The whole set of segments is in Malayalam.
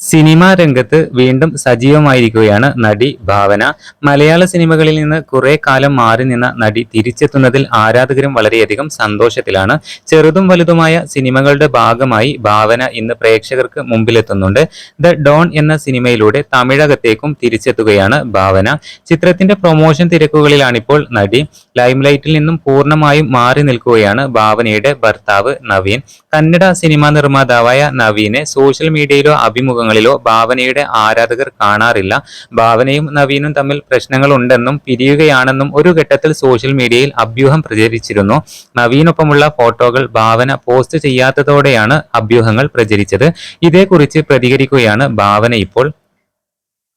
സിനിമാ രംഗത്ത് വീണ്ടും സജീവമായിരിക്കുകയാണ് നടി ഭാവന. മലയാള സിനിമകളിൽ നിന്ന് കുറെ കാലം മാറി നിന്ന നടി തിരിച്ചെത്തുന്നതിൽ ആരാധകരും വളരെയധികം സന്തോഷത്തിലാണ്. ചെറുതും വലുതുമായ സിനിമകളുടെ ഭാഗമായി ഭാവന ഇന്ന് പ്രേക്ഷകർക്ക് മുമ്പിലെത്തുന്നുണ്ട്. ദ ഡോൺ എന്ന സിനിമയിലൂടെ തമിഴകത്തേക്കും തിരിച്ചെത്തുകയാണ് ഭാവന. ചിത്രത്തിന്റെ പ്രൊമോഷൻ തിരക്കുകളിലാണിപ്പോൾ നടി. ലൈംലൈറ്റിൽ നിന്നും പൂർണമായും മാറി നിൽക്കുകയാണ് ഭാവനയുടെ ഭർത്താവ് നവീൻ. കന്നഡ സിനിമാ നിർമ്മാതാവായ നവീനെ സോഷ്യൽ മീഡിയയിലോ അഭിമുഖങ്ങളിലോ ഭാവനയുടെ ആരാധകർ കാണാറില്ല. ഭാവനയും നവീനും തമ്മിൽ പ്രശ്നങ്ങളുണ്ടെന്നും പിരിയുകയാണെന്നും ഒരു ഘട്ടത്തിൽ സോഷ്യൽ മീഡിയയിൽ അഭ്യൂഹം പ്രചരിച്ചിരുന്നു. നവീനൊപ്പമുള്ള ഫോട്ടോകൾ ഭാവന പോസ്റ്റ് ചെയ്യാത്തതോടെയാണ് അഭ്യൂഹങ്ങൾ പ്രചരിച്ചത്. ഇതേക്കുറിച്ച് പ്രതികരിക്കുകയാണ് ഭാവന ഇപ്പോൾ.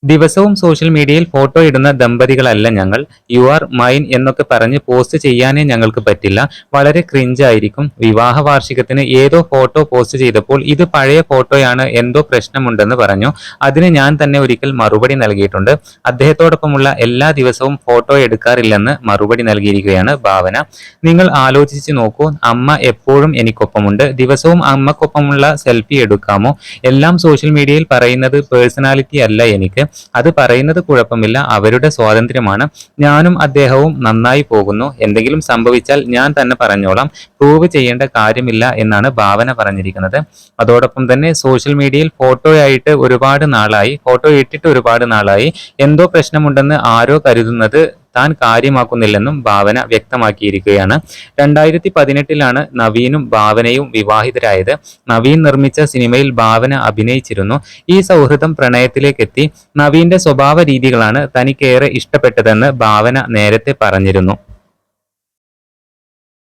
ദിവസവും സോഷ്യൽ മീഡിയയിൽ ഫോട്ടോ ഇടുന്ന ദമ്പതികളല്ല ഞങ്ങൾ. യു ആർ മൈൻ എന്നൊക്കെ പറഞ്ഞ് പോസ്റ്റ് ചെയ്യാനേ ഞങ്ങൾക്ക് പറ്റില്ല. വളരെ ക്രിഞ്ചായിരിക്കും വിവാഹ വാർഷികത്തിന് ഏതോ ഫോട്ടോ പോസ്റ്റ് ചെയ്തപ്പോൾ ഇത് പഴയ ഫോട്ടോയാണ് എന്തോ പ്രശ്നമുണ്ടെന്ന് പറഞ്ഞു. അതിന് ഞാൻ തന്നെ ഒരിക്കൽ മറുപടി നൽകിയിട്ടുണ്ട്. അദ്ദേഹത്തോടൊപ്പമുള്ള എല്ലാ ദിവസവും ഫോട്ടോ എടുക്കാറില്ലെന്ന് മറുപടി നൽകിയിരിക്കുകയാണ് ഭാവന. നിങ്ങൾ ആലോചിച്ച് നോക്കൂ അമ്മ എപ്പോഴും എനിക്കൊപ്പമുണ്ട്. ദിവസവും അമ്മക്കൊപ്പമുള്ള സെൽഫി എടുക്കാമോ? എല്ലാം സോഷ്യൽ മീഡിയയിൽ പറയുന്നത് പേഴ്സണാലിറ്റി അല്ല എനിക്ക്. അത് പറയുന്നത് കുഴപ്പമില്ല. അവരുടെ സ്വാതന്ത്ര്യമാണ്. ഞാനും അദ്ദേഹവും നന്നായി പോകുന്നു. എന്തെങ്കിലും സംഭവിച്ചാൽ ഞാൻ തന്നെ പറഞ്ഞോളാം. പ്രൂവ് ചെയ്യേണ്ട കാര്യമില്ല എന്നാണ് ഭാവന പറഞ്ഞിരിക്കുന്നത്. അതോടൊപ്പം തന്നെ സോഷ്യൽ മീഡിയയിൽ ഫോട്ടോയായിട്ട് ഒരുപാട് നാളായി. ഫോട്ടോ ഇട്ടിട്ട് ഒരുപാട് നാളായി. എന്തോ പ്രശ്നമുണ്ടെന്ന് ആരോ കരുതുന്നത് താൻ കാര്യമാക്കുന്നില്ലെന്നും ഭാവന വ്യക്തമാക്കിയിരിക്കുകയാണ്. രണ്ടായിരത്തി പതിനെട്ടിലാണ് നവീനും ഭാവനയും വിവാഹിതരായത്. നവീൻ നിർമ്മിച്ച സിനിമയിൽ ഭാവന അഭിനയിച്ചിരുന്നു. ഈ സൗഹൃദം പ്രണയത്തിലേക്കെത്തി. നവീന്റെ സ്വഭാവ രീതികളാണ് തനിക്കേറെ ഇഷ്ടപ്പെട്ടതെന്ന് ഭാവന നേരത്തെ പറഞ്ഞിരുന്നു.